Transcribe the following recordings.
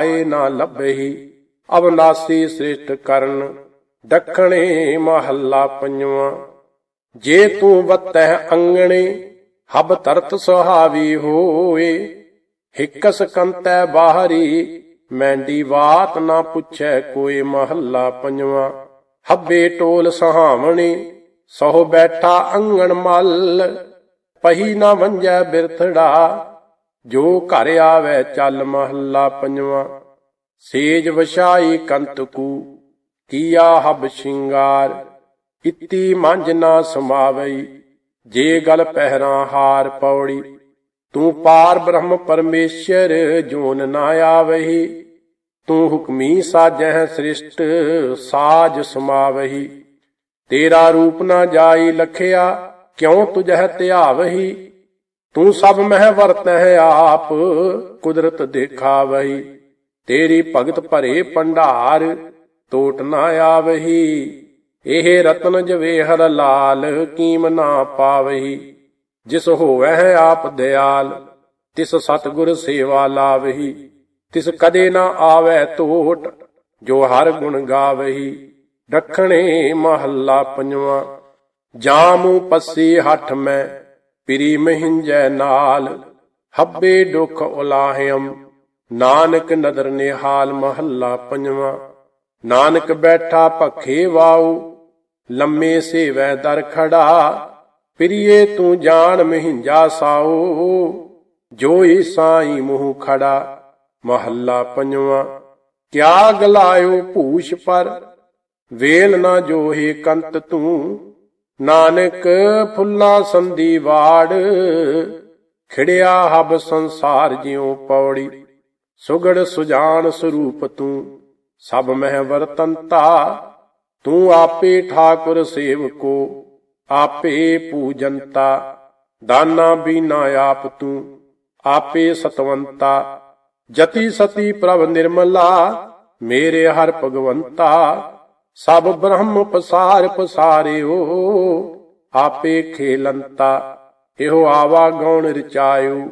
ਆਏ ਨਾ ਲੱਭਹੀ ਅਬਨਾਸੀ ਸ੍ਰਿਸ਼ਟ ਕਰਨ, ਦੱਖਣੇ ਮਹੱਲਾ ਪੰਜਵਾਂ। ਜੇ ਤੂੰ ਵਤੈ ਅੰਗਣੇ, ਹਬ ਤਰਤ ਸੁਹਾਵੀ ਹੋਏ। ਹਿੱਕਸ ਕੰਤੈ ਬਾਹਰੀ, ਮੈਂਡੀ ਬਾਤ ਨਾ ਪੁੱਛੈ ਕੋਈ ਮਹੱਲਾ ਪੰਜਵਾਂ। ਹੱਬੇ ਟੋਲ ਸਹਾਵਣੇ, ਸਹੁ ਬੈਠਾ ਅੰਗਣ ਮੱਲ। ਪਹੀ ਨਾ ਵੰਜੈ ਬਿਰਥੜਾ ਜੋ ਘਰ ਆਵੇ ਚੱਲ ਮਹੱਲਾ ਪੰਜਵਾਂ। ਸੇਜ ਵਛਾਈ ਕੰਤਕੂ ਕੀਆ ਹਬ ਸ਼ਿੰਗਾਰ। ਇਤੀ ਮੰਜ ਨਾ ਸਮਾਵਈ, ਜੇ ਗਲ ਪਹਿਰਾਂ ਹਾਰ ਪੌੜੀ। ਤੂੰ ਪਾਰ ਬ੍ਰਹਮ ਪਰਮੇਸ਼ਰ, ਜੋਨ ਨਾ ਆਵਹੀ। ਤੂੰ ਹੁਕਮੀ ਸਾਜਹਿ ਸ੍ਰਿਸ਼ਟ, ਸਾਜ ਸਮਾਵਹੀ। ਤੇਰਾ ਰੂਪ ਨਾ ਜਾਈ ਲਖਿਆ, ਕਿਉ ਤੁਝਹਿ ਧਿਆਵਹੀ? ਤੂੰ ਸਭ ਮਹਿ ਵਰਤਹਿ ਆਪ, ਕੁਦਰਤ ਦੇਖਾਵਹੀ। ਤੇਰੀ ਭਗਤ ਭਰੇ ਭੰਡਾਰ ਟੋਟ ਨਾ ਆਵਹੀ। ਇਹ ਰਤਨ ਜਵੇਹਰ ਲਾਲ, ਕੀਮ ਨਾ ਪਾਵਹੀ। ਜਿਸ ਹੋਵੈ ਆਪ ਦਿਆਲ, ਤਿਸ ਸਤਗੁਰ ਸੇਵਾ ਲਾਵਹੀ। ਤਿਸ ਕਦੇ ਨਾ ਆਵੈ ਟੋਟ ਜੋ ਹਰ ਗੁਣ ਗਾਵਹੀ। ਦੱਖਣੇ ਮਹੱਲਾ ਪੰਜਵਾਂ, ਜਾਮੂ ਪੱਸੀ ਹੱਠ ਮੈਂ ਪਿਰੀ ਮਹਿੰਜੈ ਨਾਲ, ਹੱਬੇ ਦੁਖ ਉਲਾਹਿਮ ਨਾਨਕ ਨਦਰ ਨਿਹਾਲ ਮਹੱਲਾ ਪੰਜਵਾਂ। ਨਾਨਕ ਬੈਠਾ ਭਖੇ ਵਾਉ ਲੰਮੇ ਸੇਵੈ ਦਰ ਖੜਾ। ਪ੍ਰਿਏ ਤੂੰ ਜਾਣ ਮਹਿੰਜਾ ਸਾਉ ਜੋਈ ਸਾਈ ਮੂੰਹ ਖੜਾ। ਮਹੱਲਾ ਪੰਜਵਾਂ। ਕਿਆ ਗਲਾਇਓ ਭੂਸ਼ ਪਰ, ਵੇਲ ਨਾ ਜੋਹੇ ਕੰਤ ਤੂੰ। ਨਾਨਕ ਫੁੱਲਾ ਸੰਦੀ ਵਾੜ, ਖਿੜਿਆ ਹਬ ਸੰਸਾਰ ਜਿਉ ਪੌੜੀ, ਸੁਗੜ ਸੁਜਾਨ ਸਰੂਪ ਤੂੰ, ਸਭ ਮਹਿ ਵਰਤੰਤਾ ਤੂੰ ਆਪੇ ਠਾਕੁਰ ਸੇਵਕੋ, ਆਪੇ ਪੂਜੰਤਾ ਦਾਨਾ ਬੀਨਾ ਆਪ ਤੂੰ, ਆਪੇ ਸਤਵੰਤਾ, ਜਤੀ ਸਤੀ ਪ੍ਰਭ ਨਿਰਮਲਾ, ਮੇਰੇ ਹਰ ਭਗਵੰਤਾ ਸਭ ਬ੍ਰਹਮ ਪਸਾਰ ਪਸਾਰਿਓ, ਆਪੇ ਖੇਲੰਤਾ, ਇਹੋ ਆਵਾ ਗਉਣ ਰਚਾਇਓ,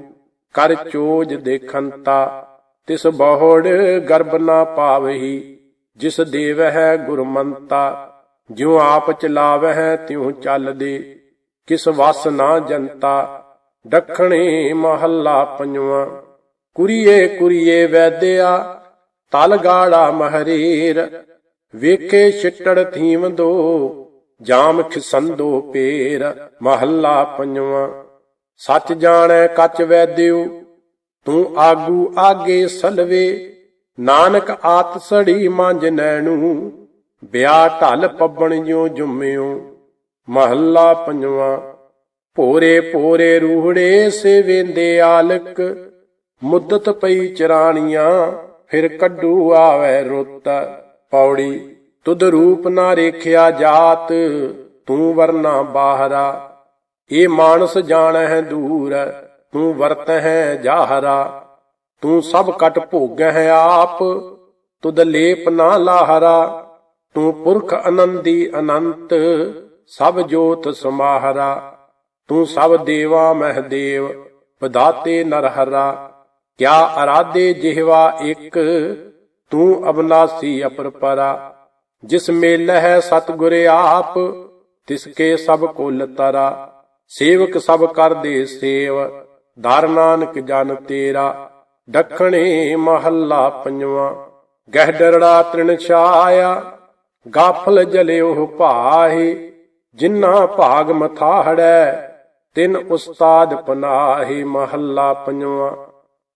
ਕਰ ਚੋਜ ਦੇਖੰਤਾ, ਤਿਸ ਬਹੁੜ ਗਰਬ ਨਾ ਪਾਵਹੀ, ਜਿਸ ਦੇਵਹਿ ਗੁਰਮੰਤਾ, ਜਿਉ ਆਪ ਚਲਾਵਹਿ ਤਿਉ ਚੱਲਦੇ, ਕਿਸ ਵਸ ਨਾ ਜਨਤਾ ਦੱਖਣੇ ਮਹੱਲਾ ਪੰਜਵਾਂ, ਕੁਰੀਏ ਕੁਰੀਏ ਵੈਦਿਆ, ਤਲ ਗਾੜਾ ਮਹਰੀਰ ਵੇਖੇ ਛਿੱਟੜ ਥੀਵੰਦੋ ਜਾਮ ਖਿਸੰਦੋ ਪੇਰ, ਮਹੱਲਾ ਪੰਜਵਾਂ। ਸੱਚ ਜਾਣੈ ਕੱਚ ਵੈਦਿਓ ਤੂੰ ਆਗੂ ਆਗੇ ਸਲਵੇ। ਨਾਨਕ ਆਤ ਸੜੀ ਮੰਜ ਨੈਣੂ, ਬਿਆ ਢਲ ਪੱਬਣ ਜਿਉ ਜੁਮਿਓ ਮਹੱਲਾ ਪੰਜਵਾਂ, ਭੋਰੇ ਭੋਰੇ ਰੂਹੜੇ ਸੇਵੇਂਦੇ ਆਲਕ। ਮੁੱਦਤ ਪਈ ਚਰਾਣੀਆਂ, ਫਿਰ ਕੱਢੂ ਆਵੇ ਰੁੱਤ। ਪੌੜੀ, ਤੁਧ ਰੂਪ ਨਾ ਰੇਖਿਆ ਜਾਤ, ਤੂੰ ਵਰਨਾ ਬਾਹਰਾ। ਇਹ ਮਾਨਸ ਜਾਣਹਿ ਦੂਰ, ਤੂੰ ਵਰਤ ਹੈ ਜਾਹਰਾ। ਤੂੰ ਸਭ ਕਟ ਭੋਗ ਹੈ ਆਪ, ਤੁਧ ਲੇਪ ਨਾ ਲਾਹਰਾ। ਤੂੰ ਪੁਰਖ ਅਨੰਦੀ ਅਨੰਤ, ਸਭ ਜੋਤ ਸਮਾਹਰਾ। ਤੂੰ ਸਭ ਦੇਵਾ ਮਹਦੇਵ ਵਿਦਾਤੇ ਨਰਹਰਾ। ਕਿਆ ਅਰਾਧੇ ਜਿਹਵਾ ਇੱਕ ਤੂੰ ਅਬਨਾਸੀ ਅਪਰਪਰਾ ਜਿਸ ਮੇਲ ਹੈ ਸਤਗੁਰ ਆਪ ਤਿਸਕੇ ਸਭ ਕੁਲ ਤਰਾ। ਸੇਵਕ ਸਭ ਕਰਦੇ ਸੇਵ, ਧਰ ਨਾਨਕ ਜਨ ਤੇਰਾ। ਦੱਖਣੇ ਮਹੱਲਾ ਪੰਜਵਾਂ, ਗਹਿ ਡਰੜਾ ਤ੍ਰਿਣ ਛਾਇਆ। ਗਾਫਲ ਜਲਿਓ ਭਾਹੀ ਜਿਨ੍ਹਾਂ ਭਾਗ ਮਥਾਹੜੈ ਤਿਨ ਉਸਤਾਦ ਪਨਾਹੇ ਮਹੱਲਾ ਪੰਜਵਾਂ।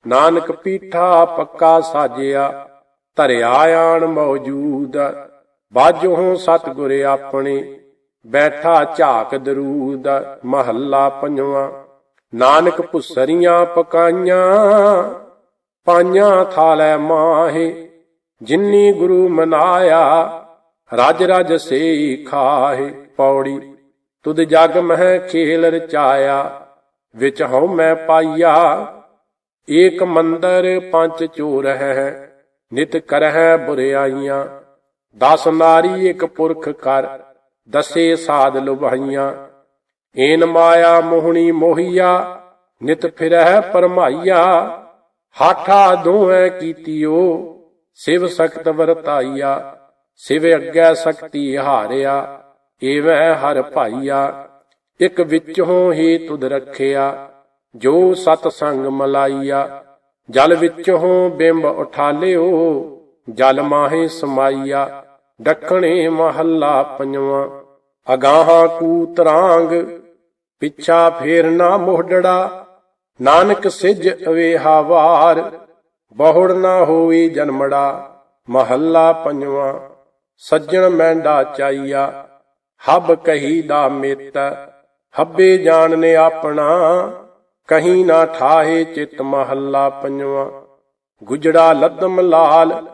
ਨਾਨਕ ਪੀਠਾ ਪੱਕਾ ਸਾਜਿਆ ਧਰਿਆ ਆਣ ਮੌਜੂਦ। ਬਾਜੋਂ ਸਤਿਗੁਰ ਆਪਣੇ, ਬੈਠਾ ਝਾਕ ਦਰੂਦ। ਮਹੱਲਾ ਪੰਜਵਾਂ, ਨਾਨਕ ਭੁਸਰੀਆਂ ਪਕਾਈਆਂ। ਪਾਈਆਂ ਥਾਲੇ ਮਾਹੇ, ਜਿਨੀ ਗੁਰੂ ਮਨਾਇਆ, ਰਜ ਰਜ ਸੇਈ ਖਾਹੇ। ਪੌੜੀ, ਤੁਧ ਜਗ ਮਹਿ ਖੇਲ ਰਚਾਇਆ, ਵਿੱਚ ਹਉ ਮੈਂ ਪਾਈਆ। ਏਕ ਮੰਦਰ ਪੰਜ ਚੋਰ ਹੈ। ਨਿਤ ਕਰਹਿ ਬੁਰਿਆਈਆਂ ਦਸ ਨਾਰੀ ਇੱਕ ਪੁਰਖ ਕਰ, ਦਸੇ ਸਾਧ ਲੁਭਾਈਆਂ। ਏਨ ਮਾਇਆ ਮੋਹਣੀ ਮੋਹੀਆ, ਨਿਤ ਫਿਰਹਿ ਪਰਮਾਈਆ। ਹਾਠਾ ਦੋਵੇਂ ਕੀਤਿਓ, ਸਿਵ ਸਖਤ ਵਰਤਾਈਆ। ਸਿਵ ਅੱਗੇ ਸਕਤੀ ਹਾਰਿਆ, ਏਵੈ ਹਰ ਭਾਈਆ। ਇਕ ਵਿੱਚੋਂ ਹੀ ਤੁਧ ਰੱਖਿਆ, ਜੋ ਸਤ ਸੰਗ ਮਲਾਈਆ। ਜਲ ਵਿੱਚੋਂ ਬਿੰਬ ਉਠਾਲਿਓ ਜਲ ਮਾਹੇ ਸਮਾਈਆ, ਡੱਕਣੇ ਮਹੱਲਾ ਪੰਜਵਾਂ। ਅਗਾਹਾਂ ਕੂਤਰਾਂਗ, ਪਿੱਛਾ ਫੇਰ ਨਾ ਮੋਢੜਾ ਨਾਨਕ ਸਿਜ ਅਵੇਹਾ ਵਾਰ, ਬਹੁੜ ਨਾ ਹੋਈ ਜਨਮੜਾ। ਮਹੱਲਾ ਪੰਜਵਾਂ, ਸੱਜਣ ਮੈਂਡਾ ਚਾਈਆ, ਹੱਬ ਕਹੀ ਦਾ ਮੇਤ, ਹੱਬੇ ਜਾਣਨੇ ਆਪਣਾ। ਕਹੀਂ ਨਾ ਠਾਹੇ ਚਿਤ ਮਹੱਲਾ ਪੰਜਵਾਂ। ਗੁਜੜਾ ਲਦਮ ਲਾਲ,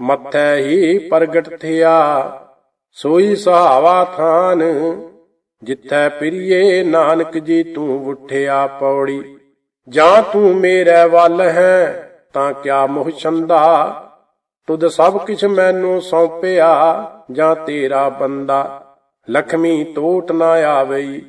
ਮੱਥੈ ਹੀ ਪ੍ਰਗਟ ਥਿਆ। ਸੋਈ ਸਹਾਵਾ ਥਾਨ, ਜਿੱਥੈ ਪ੍ਰਿਏ ਨਾਨਕ ਜੀ ਤੂੰ ਉਠਿਆ ਪੌੜੀ। ਜਾਂ ਤੂੰ ਮੇਰੇ ਵੱਲ ਹੈ, ਤਾਂ ਕਿਆ ਮੋਹ ਛੰਦਾ? ਤੁਧ ਸਭ ਕਿਛ ਮੈਨੂੰ ਸੌਂਪਿਆ, ਜਾਂ ਤੇਰਾ ਬੰਦਾ? ਲਖਮੀ ਟੋਟ ਨਾ ਆਵਈ,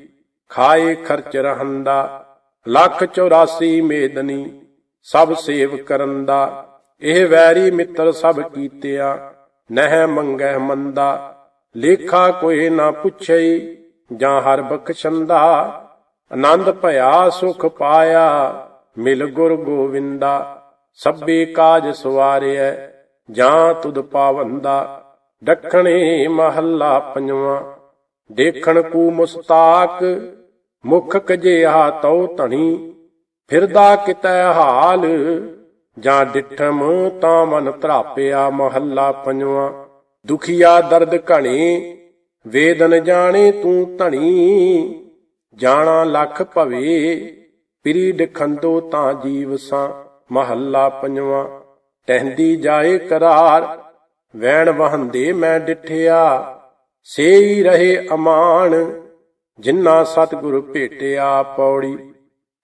ਖਾਏ ਖਰਚ ਰਹੰਦਾ। ਲੱਖ 84 ਮੇਦਨੀ ਸਭ ਸੇਵ ਕਰਨ ਦਾ, ਇਹ ਵੈਰੀ ਮਿੱਤਰ ਸਭ ਕੀਤਿਆ, ਨਹਿ ਮੰਗੈ ਮੰਦਾ, ਲੇਖਾ ਕੋਈ ਨਾ ਪੁੱਛਈ, ਜਾਂ ਹਰ ਬਖਸ਼ੰਦਾ, ਆਨੰਦ ਭਇਆ ਸੁਖ ਪਾਇਆ, ਮਿਲ ਗੁਰ ਗੋਵਿੰਦਾ, ਸਭੇ ਕਾਜ ਸਵਾਰਿਐ, ਜਾਂ ਤੁਧ ਪਾਵੰਦਾ ਦੱਖਣੇ ਮਹੱਲਾ ਪੰਜਵਾਂ, ਦੇਖਣ ਕੂ ਮੁਸਤਾਕ ਮੁਖ ਕਜਿਆ ਤਉ ਧਣੀ, ਫਿਰਦਾ ਕਿਤੈ ਹਾਲ, ਜਾਂ ਡਿਠਮ ਤਾਂ ਮਨ ਧਰਾਪਿਆ ਮਹੱਲਾ ਪੰਜਵਾਂ। ਦੁਖੀਆ ਦਰਦ ਘਣੇ, ਵੇਦਨ ਜਾਣੇ ਤੂੰ ਧਣੀ, ਜਾਣਾ ਲੱਖ ਭਵੇ, ਪਿਰੀ ਡਖੰਦੋ ਤਾਂ ਜੀਵ ਸਾਂ, ਮਹੱਲਾ ਪੰਜਵਾਂ। ਟਹਿੰਦੀ ਜਾਏ ਕਰਾਰ, ਵੈਣ ਵਹੰਦੇ ਮੈਂ ਡਿਠਿਆ, ਸੇਈ ਰਹੇ ਅਮਾਨ ਜਿਨ੍ਹਾਂ ਸਤਿਗੁਰ ਭੇਟਿਆ ਪੌੜੀ,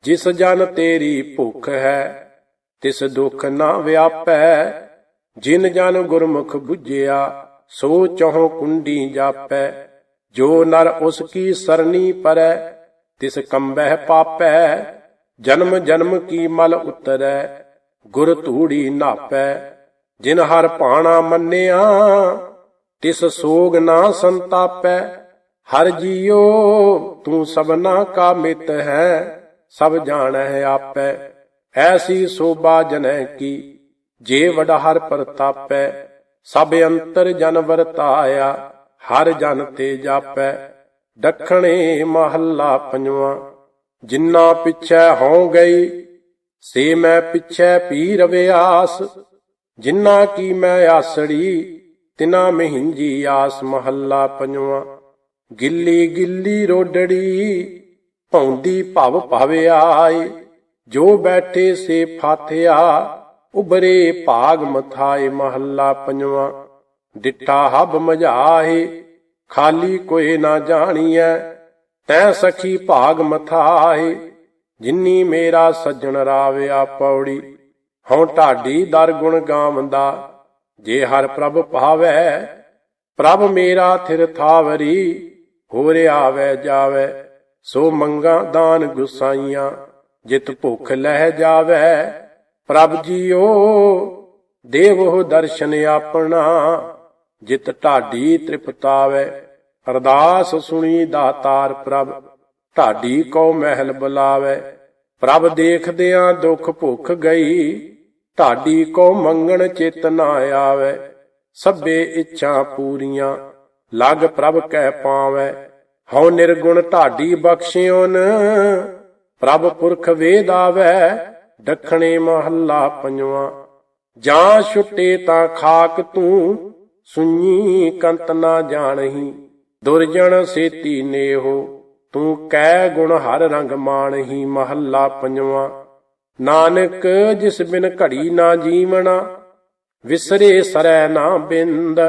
ਜਿਸ ਜਨ ਤੇਰੀ ਭੁੱਖ ਹੈ, ਤਿਸ ਦੁਖ ਨਾ ਵਿਆਪੈ। ਜਿਨ ਜਨ ਗੁਰਮੁਖ 부ਝਿਆ ਸੋ ਚਹੁ ਕੁੰਡੀ ਜਾਪੈ। ਜੋ ਨਰ ਉਸ ਕੀ ਸਰਨੀ ਪਰੈ, ਤਿਸ ਕੰਬਹਿ ਪਾਪੈ। ਜਨਮ ਜਨਮ ਕੀ ਮਲ ਉਤਰੈ, ਗੁਰ ਧੂੜੀ ਨਾਪੈ। ਜਿਨ ਹਰ ਪਾਣਾ ਮੰਨਿਆ, ਤਿਸ ਸੋਗ ਨਾ ਸੰਤਾਪੈ। ਹਰ ਜੀਓ ਤੂੰ ਸਭਨਾ ਕਾ ਮਿਤ ਹੈ, ਸਭ ਜਾਣੈ ਆਪੈ। ਐਸੀ ਸੋਭਾ ਜਨੈ ਕੀ, ਜੇ ਵਡ ਹਰ ਪ੍ਰਤਾਪੈ, ਸਭ ਅੰਤਰ ਜਨ ਵਰਤਾਇਆ ਹਰ ਜਨ ਤੇ ਜਾਪੈ। ਦੱਖਣੇ ਮਹੱਲਾ ਪੰਜਵਾਂ, ਜਿੰਨਾ ਪਿਛੈ ਹਉ ਗਈ, ਸੇ ਮੈਂ ਪਿਛੈ ਪੀ ਰਵਿਆਸ ਜਿੰਨਾ ਕੀ ਮੈਂ ਆਸੜੀ, ਤਿਨਾ ਮਹਿੰਜੀ ਆਸ ਮਹੱਲਾ ਪੰਜਵਾਂ। ਗਿੱਲੀ ਗਿੱਲੀ ਰੋਡੜੀ ਭੌਂਦੀ ਭਵ ਭਵਿਆਏ ਜੋ ਬੈਠੇ ਸੇ ਫਾਥਿਆ ਉਬਰੇ ਭਾਗ ਮਥਾਏ ਮਹੱਲਾ ਪੰਜਵਾਂ। ਡਿੱਠਾ ਹਬ ਮਝਾਏ, ਖਾਲੀ ਕੋਈ ਨਾ ਜਾਣੀਐ। ਤੈ ਸਖੀ ਭਾਗ ਮਥਾਏ, ਜਿਨੀ ਮੇਰਾ ਸੱਜਣ ਰਾਵਿਆ ਪੌੜੀ। ਹਉ ਢਾਡੀ ਦਰ ਗੁਣ ਗਾਵੰਦਾ, ਜੇ ਹਰ ਪ੍ਰਭ ਭਾਵੈ, ਪ੍ਰਭ ਮੇਰਾ ਥਿਰ ਥਾਵਰੀ। ਹੋਰ ਆਵੈ ਜਾਵੇ, ਸੋ ਮੰਗਾ ਦਾਨ ਗੁਸਾਈਆਂ, ਜਿਤ ਭੁੱਖ ਲਹਿ ਜਾਵੈ। ਪ੍ਰਭ ਜੀਓ, ਦੇਵੋ ਦਰਸ਼ਨ ਆਪਣਾ, ਜਿਤ ਢਾਡੀ ਤ੍ਰਿਪਤਾਵੈ। ਅਰਦਾਸ ਸੁਣੀ ਦਾਤਾਰ ਪ੍ਰਭ, ਢਾਡੀ ਕੋ ਮਹਿਲ ਬੁਲਾਵੇ। ਪ੍ਰਭ ਦੇਖਦਿਆਂ ਦੁੱਖ ਭੁੱਖ ਗਈ, ਢਾਡੀ ਕੋ ਮੰਗਣ ਚੇਤਨਾ ਆਵੇ। ਸਭੇ ਇੱਛਾ ਪੂਰੀਆਂ ਲਗ ਪ੍ਰਭ ਕਹਿ ਪਾਵੈ, ਹਉ ਨਿਰਗੁਣ ਢਾਡੀ ਬਖਸ਼ਿਓਨ। ਪ੍ਰਭ ਪੁਰਖ ਵੇਦ ਆਵੇ, ਦੱਖਣੇ ਮਹੱਲਾ ਪੰਜਵਾਂ। ਜਾਂ ਛੁੱਟੇ ਤਾਂ ਖਾਕ ਤੂੰ ਸੁਣੀ ਕੰਤ ਨਾ ਜਾਣਹੀ। ਦੁਰਜਣ ਸੇਤੀ ਨੇਹੋ, ਤੂੰ ਕਹਿ ਗੁਣ ਹਰ ਰੰਗ ਮਾਣਹੀ ਮਹੱਲਾ ਪੰਜਵਾਂ। ਨਾਨਕ ਜਿਸ ਬਿਨ ਘੜੀ ਨਾ ਜੀਵਣਾ, ਵਿਸਰੇ ਸਰੈ ਨਾ ਬਿੰਦ।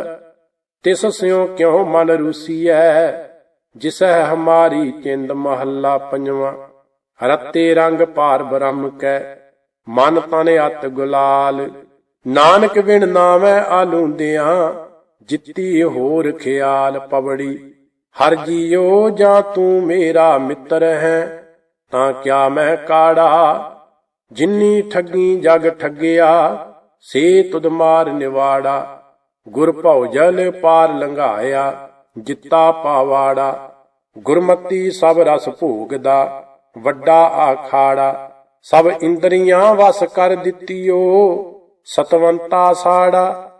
ਤਿਸ ਸਿਉ ਕਿਉ ਮਨ ਰੂਸੀਐ? ਜਿਸੈ ਹਮਾਰੀ ਚਿੰਦ ਮਹੱਲਾ ਪੰਜਵਾਂ। ਰਤੇ ਰੰਗ ਭਾਰ ਬ੍ਰਹਮ ਕੈ, ਮਨ ਤਨ ਅਤ ਗੁਲਾਲ। ਨਾਨਕ ਬਿਨ ਨਾਮੈ ਆਲੂੰਦਿਆਂ, ਜਿੱਤੀ ਹੋਰ ਖਿਆਲ ਪਵੜੀ। ਹਰ ਜੀਓ ਜਾਂ ਤੂੰ ਮੇਰਾ ਮਿੱਤਰ ਹੈ, ਤਾਂ ਕਿਆ ਮੈਂ ਕਾੜਾ? ਜਿੰਨੀ ਠੱਗੀ ਜਗ ਠੱਗਿਆ, ਸੇ ਤੁਧ ਮਾਰ ਨਿਵਾੜਾ। ਗੁਰ ਭਉਜਲ ਪਾਰ ਲੰਘਾਇਆ, ਜਿੱਤਾ ਪਾਵਾੜਾ। ਗੁਰਮਤੀ ਸਭ ਰਸ ਭੋਗਦਾ, ਵੱਡਾ ਆਖਾੜਾ। ਸਭ ਇੰਦਰੀਆਂ ਵਸ ਕਰ ਦਿੱਤੀਓ, ਸਤਵੰਤਾ ਸਾੜਾ।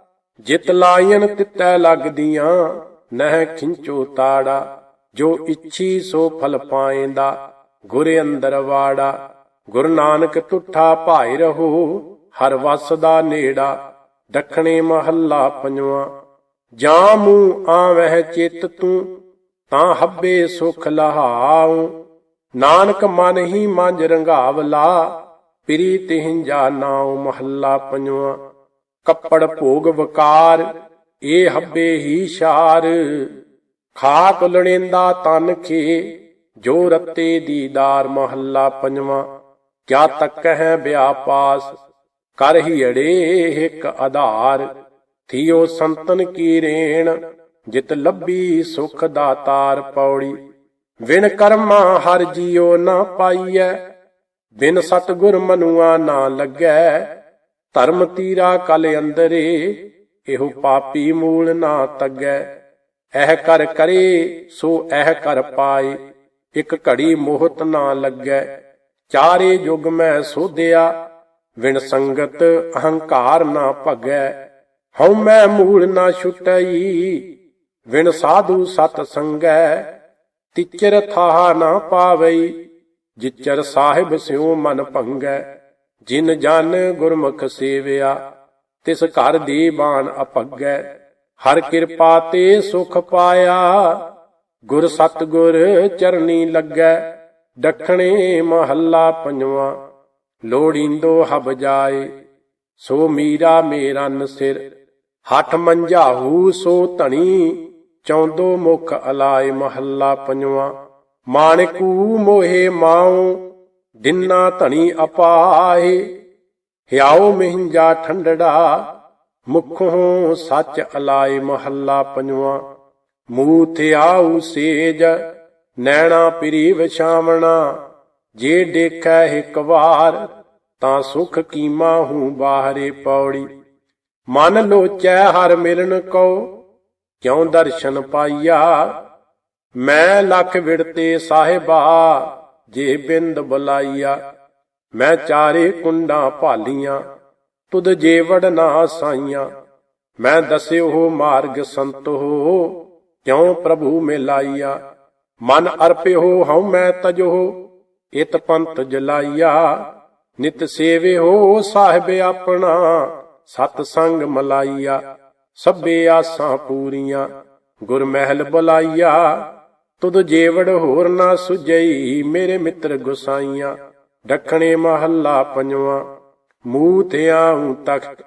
ਜਿਤ ਲਾਇਨ ਤਿੱਤੈ ਲੱਗਦੀਆਂ, ਨਹਿ ਖਿੰਚੋ ਤਾੜਾ। ਜੋ ਇੱਛੀ ਸੋ ਫਲ ਪਾਏਂਦਾ ਗੁਰ ਅੰਦਰ ਵਾੜਾ। ਗੁਰੂ ਨਾਨਕ ਤੁਠਾ ਭਾਈ ਰਹੋ, ਹਰ ਵਸ ਦਾ ਨੇੜਾ। ਦੱਖਣੇ ਮਹੱਲਾ ਪੰਜਵਾਂ, ਜਾਂ ਮੂੰ ਆਵਹਿ ਚਿਤ ਤੂੰ, ਤਾਂ ਹੱਬੇ ਸੁਖ ਲਹਾਉ। ਨਾਨਕ ਮਨ ਹੀ ਮੰਜ ਰੰਗਾਵਲਾ, ਪਿਰੀ ਤਿਹੰਜਾ ਨਾਉ ਮਹੱਲਾ ਪੰਜਵਾਂ। ਕੱਪੜ ਭੋਗ ਵਕਾਰ, ਏ ਹੱਬੇ ਹੀ ਸ਼ਾਰ। ਖਾਕ ਲਣੇਂਦਾ ਤਨ ਖੇ, ਜੋ ਰਤੇ ਦੀਦਾਰ ਮਹੱਲਾ ਪੰਜਵਾਂ। ਕਿਆ ਤੱਕ ਹੈ ਵਿਆਪਾਸ ਕਰ ਹੀ ਅੜੇ ਇੱਕ ਆਧਾਰ। ਥੀਓ ਸੰਤਨ ਕੀ ਰੇਣ, ਜਿਤ ਲੱਭੀ ਸੁਖ ਦਾਤਾਰ ਪੌੜੀ। ਵਿਣ ਕਰਮਾ ਹਰ ਜੀਉ ਨਾ ਪਾਈਐ, ਬਿਨ ਸਤਗੁਰ ਮਨੁਆ ਨਾ ਲੱਗੈ। ਧਰਮ ਤੀਰਾ ਕਲ ਅੰਦਰੇ, ਇਹੋ ਪਾਪੀ ਮੂਲ ਨਾ ਤੱਗੈ। ਇਹ ਕਰ ਕਰੇ, ਸੋ ਇਹ ਕਰ ਪਾਏ, ਇੱਕ ਘੜੀ ਮੋਹਤ ਨਾ ਲੱਗੈ। ਚਾਰੇ ਯੁਗ ਮੈਂ ਸੋਧਿਆ ਵਿਣ ਸੰਗਤ ਅਹੰਕਾਰ ਨਾ ਭਗੈ, ਹਉ ਮੈਂ ਮੂਲ ਨਾ ਛੁਟਈ, ਵਿਣ ਸਾਧੂ ਸਤ ਸੰਗੈ, ਤਿਚਰ ਥਾਹ ਨਾ ਪਾਵਈ, ਜਿਚਰ ਸਾਹਿਬ ਸਿਉ ਮਨ ਭੰਗੈ। ਜਿਨ ਜਨ ਗੁਰਮੁਖ ਸੇਵਿਆ, ਤਿਸ ਘਰ ਦੀ ਬਾਣ ਅਪੱਗੈ। ਹਰ ਕਿਰਪਾ ਤੇ ਸੁਖ ਪਾਇਆ, ਗੁਰ ਸਤਗੁਰ ਚਰਨੀ ਲੱਗੈ ਦੱਖਣੇ ਮਹੱਲਾ ਪੰਜਵਾਂ। ਲੋੜੀਂਦੋ ਹਬ ਜਾਏ, ਸੋ ਮੀਰਾ ਮੇਰਨ ਸਿਰ। ਹੱਠ ਮੰਝਾਹੂ ਸੋ ਧਣੀ, ਚੌਂਦੋ ਮੁਖ ਅਲਾਏ ਮਹੱਲਾ ਪੰਜਵਾਂ। ਮਾਣਕੂ ਮੋਹੇ ਮਾਉ, ਦਿਨਾ ਧਣੀ ਅਪਾਏ ਹਿਆਉ ਮਹਿੰਜਾ ਠੰਡੜਾ, ਮੁਖੋਂ ਸੱਚ ਅਲਾਏ ਮਹੱਲਾ ਪੰਜਵਾਂ। ਮੂਥ ਆਉ ਸੇਜ, ਨੈਣਾ ਪਿਰੀ ਵਿਛਾਵਣਾ ਜੇ ਦੇਖੈ ਇੱਕ ਵਾਰ, ਤਾਂ ਸੁਖ ਕੀਮਾ ਹੂੰ ਬਾਹਰੇ ਪੌੜੀ। ਮਨ ਲੋਚੈ ਹਰ ਮਿਲਨ ਕੋ ਕਿਉ ਦਰਸ਼ਨ ਪਾਈਆ? ਮੈਂ ਲੱਖ ਵਿੜਤੇ ਸਾਹਿਬਾ, ਜੇ ਬਿੰਦ ਬੁਲਾਈਆ। ਮੈਂ ਚਾਰੇ ਕੁੰਡਾਂ ਭਾਲੀਆਂ, ਤੁਧ ਜੇਵੜ ਨਾ ਸਾਈਆਂ। ਮੈਂ ਦਸਿਓ ਹੋ ਮਾਰਗ ਸੰਤੋ, ਕਿਉ ਪ੍ਰਭੂ ਮਿਲਾਈਆ? ਮਨ ਅਰਪਿਓ ਹਉ ਮੈਂ ਤਜੋ ਇਤ ਪੰਤ ਜਲਾਈਆ ਨਿਤ ਸੇਵੇ ਹੋ ਸਾਹਿਬ ਆਪਣਾ, ਸਤ ਸੰਗ ਮਲਾਈਆ ਸਭੇ ਆਸਾਂ ਪੂਰੀਆਂ ਗੁਰ ਮਹਿਲ ਬੁਲਾਈਆ ਤੁਧ ਜੇਵੜ ਹੋਰ ਨਾ ਸੁਜਈ ਮੇਰੇ ਮਿੱਤਰ ਗੁਸਾਈਆਂ ਦੱਖਣੇ ਮਹੱਲਾ ਪੰਜਵਾਂ, ਮੂੰਹ ਤੇ ਆਉਂ ਤਖਤ,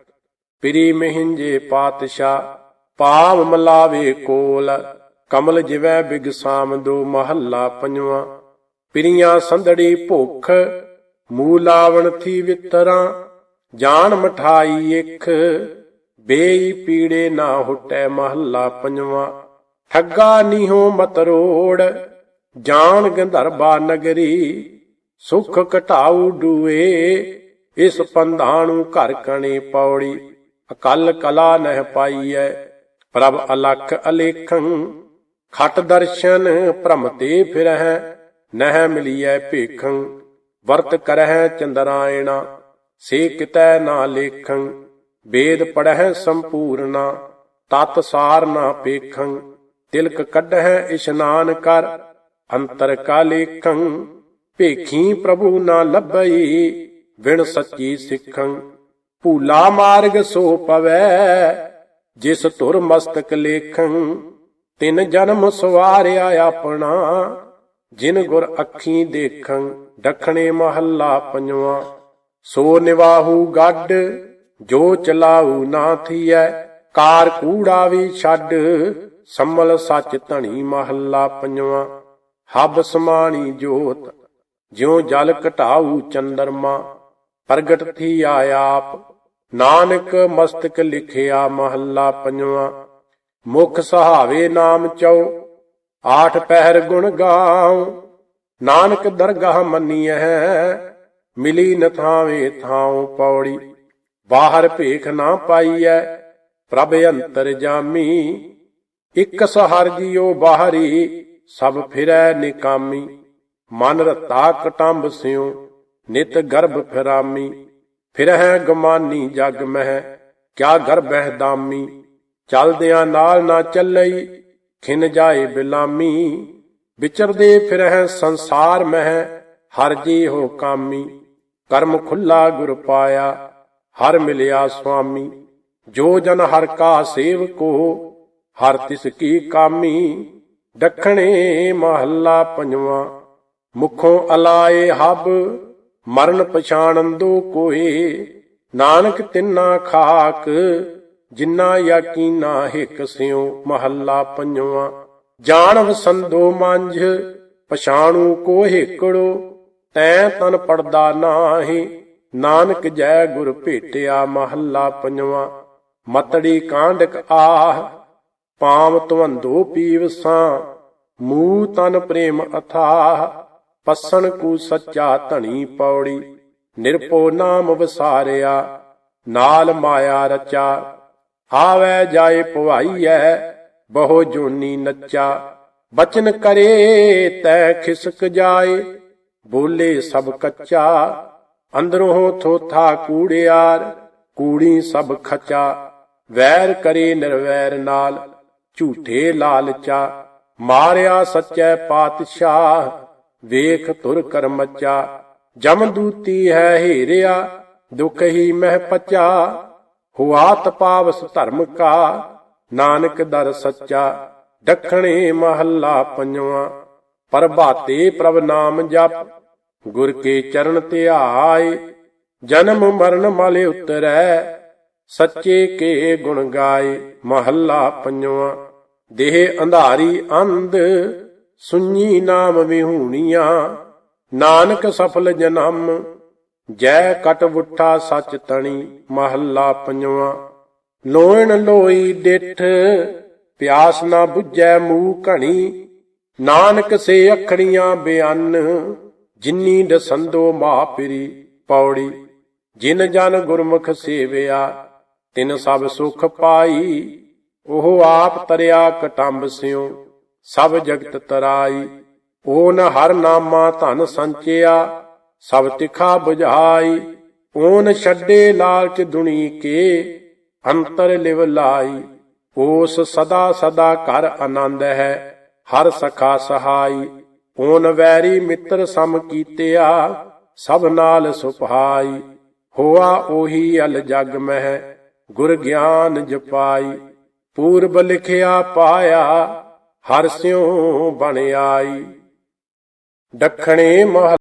ਪਿਰੀ ਮਹਿੰਜੇ ਪਾਤਸ਼ਾਹ ਪਾਵ ਮਲਾਵੇ ਕੋਲ, ਕਮਲ ਜਿਵੈ ਬਿਗਸਾਮ ਦੋ ਮਹੱਲਾ ਪੰਜਵਾਂ। ਪਿਰੀਆਂ ਸੰਧੜੀ ਭੁੱਖ ਮੂਲਾਵਣ ਥੀ ਵਿਤਰਾਂ, ਜਾਨ ਮਠਾਈ ਇਕ ਬੇਈ ਪੀੜੇ ਨਾ ਹੁਟੈ ਮਹੱਲਾ ਪੰਜਵਾਂ। ਠੱਗਾ ਨੀਹੋ ਮਤਰੋੜ ਜਾਣ ਗੰਧਰਬਾ ਨਗਰੀ, ਸੁਖ ਘਟਾਉ ਡੂਏ, ਇਸ ਪੰਧਾਣੂ ਘਰ ਕਣੇ ਪੌੜੀ, ਅਕਲ ਕਲਾ ਨਹਿ ਪਾਈਐ, ਪ੍ਰਭ ਅਲਖ ਅਲੇਖੰ, ਖਟ ਦਰਸ਼ਨ ਭ੍ਰਮ ਤੇ ਫਿਰਹਿ ਨਹਿ ਮਿਲੀਐ ਭੇਖੰ, ਵਰਤ ਕਰਹਿ ਚੰਦਰਾਇਣਾ, ਸੇ ਕਿਤੈ ਨਾ ਲੇਖੰ, ਵੇਦ ਪੜਹਿ ਸੰਪੂਰਣਾ ਤਤ ਸਾਰ ਨਾ ਪੇਖੰ, ਤਿਲਕ ਕੱਢਹਿ ਇਸ਼ਨਾਨ ਕਰ ਅੰਤਰ ਕਾ ਲੇਖੰ, ਭੇਖੀ ਪ੍ਰਭੂ ਨਾ ਲੱਭਈ, ਵਿਣ ਸੱਚੀ ਸਿੱਖੰ। ਭੂਲਾ ਮਾਰਗ ਸੋ ਪਵੈ, ਜਿਸ ਧੁਰ ਮਸਤਕ ਲੇਖੰ, ਤਿਨ ਜਨਮ ਸਵਾਰਿਆ ਆਪਣਾ ਜਿਨ ਗੁਰ ਅੱਖੀ ਦੇਖੰ ਦੱਖਣੇ ਮਹੱਲਾ ਪੰਜਵਾਂ। ਸੋ ਨਿਵਾਹੂ ਗੱਡ, ਜੋ ਚਲਾਉ ਨਾ ਥੀਐ, ਕਾਰ ਕੂੜਾ ਵੀ ਛੱਡ। ਸੰਮਲ ਸੱਚ ਧਣੀ ਮਹੱਲਾ ਪੰਜਵਾਂ। ਹੱਬ ਸਮਾਣੀ ਜੋਤ, ਜਿਉ ਜਲ ਘਟਾਉ ਚੰਦਰਮਾ। ਪ੍ਰਗਟ ਥੀ ਆਪ, ਨਾਨਕ ਮਸਤਕ ਲਿਖਿਆ ਮਹੱਲਾ ਪੰਜਵਾਂ। ਮੁਖ ਸਹਾਵੇ ਨਾਮ ਚਉ ਆਠ ਪਹਿਰ ਗੁਣ ਗਾਉ, ਨਾਨਕ ਦਰਗਾਹ ਮੰਨੀਐ, ਮਿਲੀ ਨ ਥਾਵੇਂ ਥਾਉ ਪੌੜੀ, ਬਾਹਰ ਭੇਖ ਨਾ ਪਾਈਐ, ਪ੍ਰਭ ਅੰਤਰ ਜਾਮੀ, ਇਕ ਸਹਰ ਜਿਉ ਬਾਹਰੀ, ਸਭ ਫਿਰੈ ਨਿਕਾਮੀ, ਮਨ ਰਤਾ ਕਟੰਬ ਸਿਉ, ਨਿਤ ਗਰਭ ਫਿਰਾਮੀ, ਫਿਰਹਿ ਗਮਾਨੀ ਜਗ ਮਹਿ, ਕਿਆ ਗਰਭਹਿ ਦਾਮੀ, ਚਲਦਿਆਂ ਨਾਲ ਨਾ ਚੱਲਈ ਖਿਨ ਜਾਏ ਬਿਲਾਮੀ, ਵਿਚਰਦੇ ਫਿਰਹਿ ਸੰਸਾਰ ਮਹਿ, ਹਰ ਜੀ ਹੋ ਕਾਮੀ। ਕਰਮ ਖੁੱਲਾ ਗੁਰ ਪਾਇਆ, ਹਰ ਮਿਲਿਆ ਸੁਆਮੀ। ਜੋ ਜਨ ਹਰ ਕਾ ਸੇਵਕੋ ਹਰ ਤਿਸ ਕੀ ਕਾਮੀ। ਦੱਖਣੇ ਮਹੱਲਾ ਪੰਜਵਾਂ, ਮੁਖੋਂ ਅਲਾਏ ਹਬ, ਮਰਨ ਪਛਾਣੰਦੋ ਕੋਏ ਨਾਨਕ ਤਿੰਨਾ ਖਾਕ ਜਿੰਨਾ ਯਕੀਨਾ ਹਿਕ ਸਿਉ ਮਹੱਲਾ ਪੰਜਵਾਂ। ਜਾਣ ਵਸੰਦੋ ਮੰਝ, ਪਛਾਣੂ ਕੋ ਹਿਕੜੋ, ਤੈ ਤਨ ਪੜਦਾ ਨਾਹੀ। ਨਾਨਕ ਜੈ ਗੁਰ ਭੇਟਿਆ ਮਹੱਲਾ ਪੰਜਵਾਂ। ਮਤੜੀ ਕਾਂਡਕ ਆਹ ਪਾਮ ਧਵੰਦੋ ਪੀਵਸਾਂ ਮੂਹ ਤਨ ਪ੍ਰੇਮ ਅਥਾਹ, ਪਸਣ ਕੂ ਸੱਚਾ ਧਣੀ ਪੌੜੀ। ਨਿਰਪੋ ਨਾਮ ਵਸਾਰਿਆ, ਨਾਲ ਮਾਇਆ ਰਚਾ। ਆਵੈ ਜਾਏ ਭਵਾਈਐ, ਬਹੁ ਜੋਨੀ ਨੱਚਾ। ਬਚਨ ਕਰੇ ਤੈ ਖਿਸਕ ਜਾਏ, ਬੋਲੇ ਸਭ ਕੱਚਾ। ਅੰਦਰੋਂ ਥੋਥਾ ਕੂੜਿਆਰ, ਕੂੜੀ ਸਭ ਖਚਾ। ਵੈਰ ਕਰੇ ਨਿਰਵੈਰ ਨਾਲ, ਝੂਠੇ ਲਾਲਚਾ। ਮਾਰਿਆ ਸੱਚੈ ਪਾਤਸ਼ਾਹ, ਵੇਖ ਤੁਰ ਕਰਮਚਾ ਜਮਦੂਤੀ ਹੈ ਹੀਰਿਆ, ਦੁਖ ਹੀ ਮਹਿ ਪਚਾ। ਹੁਆ ਤਪਾਵਸ ਧਰਮ ਕਾ, ਨਾਨਕ ਦਰ ਸੱਚਾ, ਦੱਖਣੇ ਮਹੱਲਾ ਪੰਜਵਾਂ। ਪ੍ਰਭਾਤੇ ਪ੍ਰਭ ਨਾਮ ਜਪ, ਗੁਰ ਕੇ ਚਰਨ ਧਿਆਏ, ਜਨਮ ਮਰਨ ਮਲ ਉਤਰੈ, ਸੱਚੇ ਕੇ ਗੁਣ ਗਾਏ, ਮਹੱਲਾ ਪੰਜਵਾਂ। ਦੇਹ ਅੰਧਾਰੀ ਅੰਧ ਸੁਣੀ ਨਾਮ ਵਿਹੂਣੀਆਂ, ਨਾਨਕ ਸਫਲ ਜਨਮ ਜੈ ਕਟ ਸੱਚ ਤਣੀ ਮਹੱਲਾ ਪੰਜਵਾਂ। ਲੋਇਣ ਲੋਈ ਡਿਠ, ਪਿਆਸ ਨਾ 부ਝੈ ਮੂਹ ਘਣੀ। ਨਾਨਕ ਸੇ ਅਖੜੀਆਂ ਬਿਆਨ, ਜਿਨੀ ਦਸੰਦੋ ਮਾਪਰੀ ਪੌੜੀ। ਜਿਨ ਜਨ ਗੁਰਮੁਖ ਸੇਵਿਆ, ਤਿਨ ਸਭ ਸੁਖ ਪਾਈ। ਉਹ ਆਪ ਤਰਿਆ ਕਟੰਬ ਸਿਉ, ਸਭ ਜਗਤ ਤਰਾਈ। ਓਨ ਹਰ ਨਾਮਾ ਧਨ ਸੰਚਿਆ ਸਭ ਤਿਖਾ ਬੁਝਾਈ ਓਨ ਛੱਡੇ ਲਾਲਚ ਦੁਨੀ ਕੇ, ਅੰਤਰ ਲਿਵ ਲਾਈ। ਓਸ ਸਦਾ ਸਦਾ ਕਰ ਆਨੰਦ ਹੈ, ਹਰ ਸਖਾ ਸਹਾਈ। ਓਨ ਵੈਰੀ ਮਿੱਤਰ ਸਮ ਕੀਤਿਆ, ਸਭ ਨਾਲ ਸੁਭਾਈ ਹੋਆ ਉਹੀ ਅਲ ਜਗ ਮਹਿ, ਗੁਰ ਗਿਆਨ ਜਪਾਈ। ਪੂਰਬ ਲਿਖਿਆ ਪਾਇਆ, ਹਰ ਸਿਉ ਬਣ ਆਈ। ਦੱਖਣੇ ਮਹ